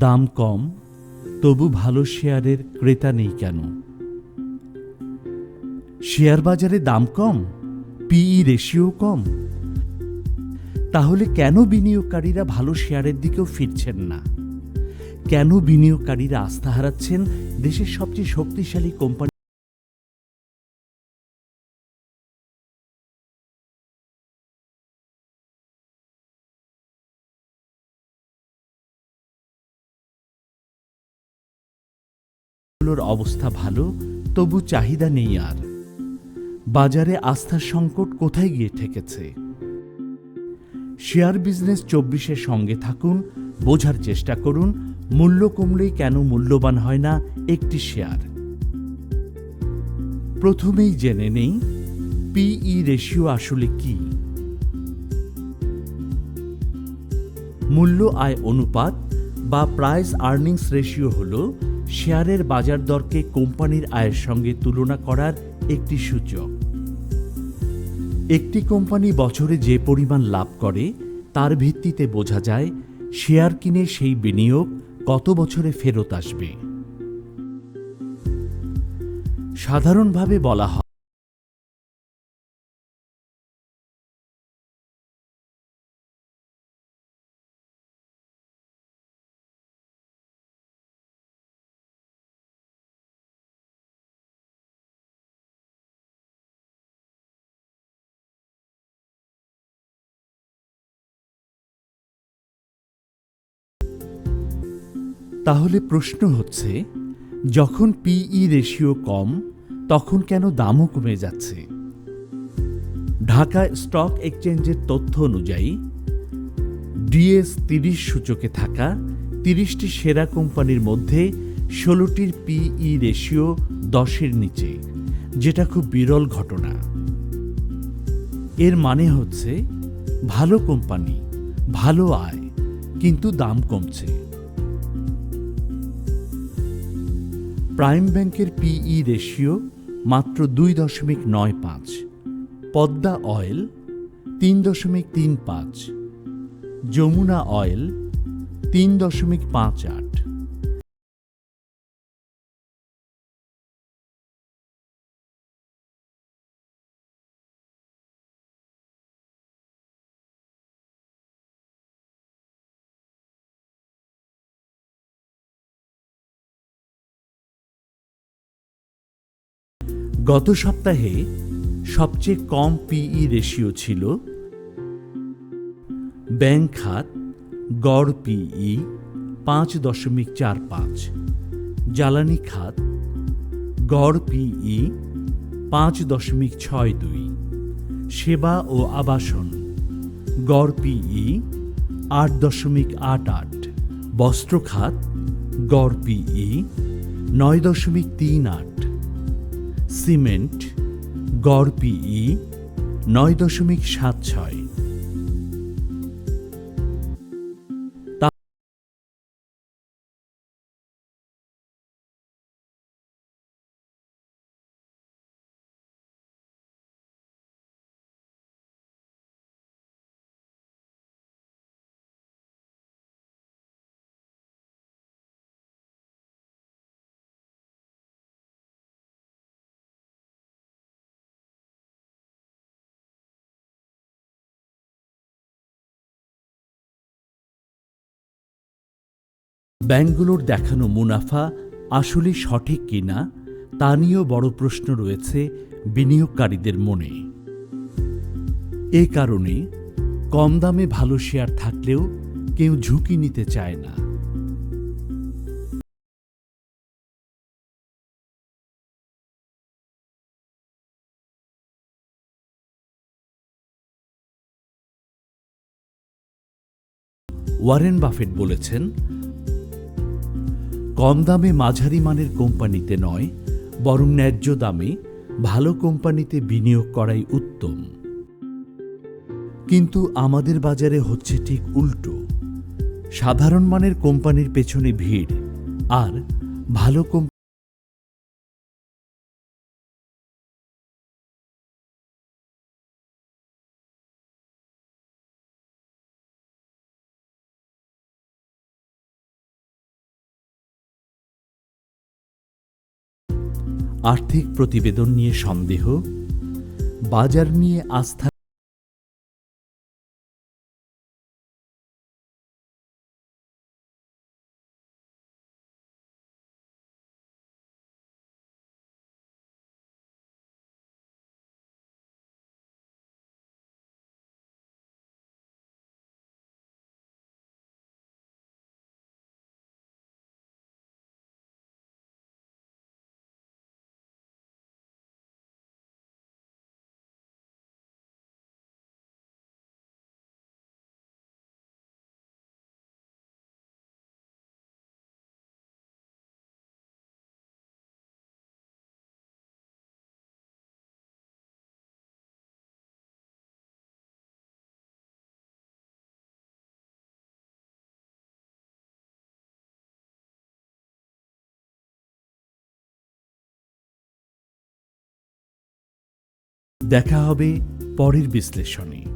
দাম কম, তবু ভালো শেয়ারের ক্রেতা নেই কেন? শেয়ার বাজারে দাম কম পিই রেশিও কম। তাহলে কেন বিনিয়োগকারীরা ভালো শেয়ারের দিকেও ফিরছেন না? কেন বিনিয়োগকারীরা আস্থা হারাচ্ছেন দেশের সবচেয়ে শক্তিশালী কোম্পানি গুলোর অবস্থা ভালো, তবু চাহিদা নেই আর। বাজারে আস্থার সংকট কোথায় গিয়ে ঠেকেছে? শেয়ার বিজনেস চব্বিশের সঙ্গে থাকুন, বোঝার চেষ্টা করুন, মূল্য কমলেই কেন মূল্যবান হয় না একটি শেয়ার। প্রথমেই জেনে নেই, পিই রেশিও আসলে কি? মূল্য আয় অনুপাত বা প্রাইস আর্নিংস রেশিও হল শেয়ারের বাজার দরকে কোম্পানির আয়ের সঙ্গে তুলনা করার একটি সূচক। একটি কোম্পানি বছরে যে পরিমাণ লাভ করে, তার ভিত্তিতে বোঝা যায় শেয়ার কিনে সেই বিনিয়োগ কত বছরে ফেরত আসবে। সাধারণভাবে বলা হয় তাহলে প্রশ্ন হচ্ছে, যখন পিই রেশিও কম, তখন কেন দামও কমে যাচ্ছে? ঢাকা স্টক এক্সচেঞ্জের তথ্য অনুযায়ী ডিএস তিরিশ সূচকে থাকা তিরিশটি সেরা কোম্পানির মধ্যে ষোলোটির পিই রেশিও দশের নিচে, যেটা খুব বিরল ঘটনা। এর মানে হচ্ছে, ভালো কোম্পানি, ভালো আয়, কিন্তু দাম কমছে। প্রাইম ব্যাংকের পিই রেশিও মাত্র দুই দশমিক নয় পাঁচ, পদ্মা অয়েল তিন দশমিক তিন পাঁচ, যমুনা অয়েল তিন দশমিক পাঁচ আট। গত সপ্তাহে সবচেয়ে কম পিই রেশিও ছিল ব্যাংক খাত গড় পিই পাঁচ দশমিক চার পাঁচ, জ্বালানি খাত গড় পিই পাঁচ দশমিক ছয় দুই, সেবা ও আবাসন গড় পিই আট দশমিক আট আট, বস্ত্র খাত গড় পিই নয় দশমিক তিন আট। সিমেন্ট গড় পিই নয় দশমিক সাত ছয়। ব্যাংকগুলোর দেখানো মুনাফা আসলে সঠিক কিনা তা নিয়েও বড় প্রশ্ন রয়েছে বিনিয়োগকারীদের মনে। এ কারণে কম দামে ভালো শেয়ার থাকলেও কেউ ঝুঁকি নিতে চায় না। ওয়ারেন বাফেট বলেছেন কম দামে মাঝারি মানের কোম্পানিতে নয়, বরং ন্যায্য দামে ভালো কোম্পানিতে বিনিয়োগ করাই উত্তম। কিন্তু আমাদের বাজারে হচ্ছে ঠিক উল্টো। সাধারণ মানের কোম্পানির পেছনে ভিড়, আর ভালো কোম্পানি আর্থিক প্রতিবেদন নিয়ে সন্দেহ? বাজার নিয়ে আস্থা দেখা হবে পরের বিশ্লেষণে।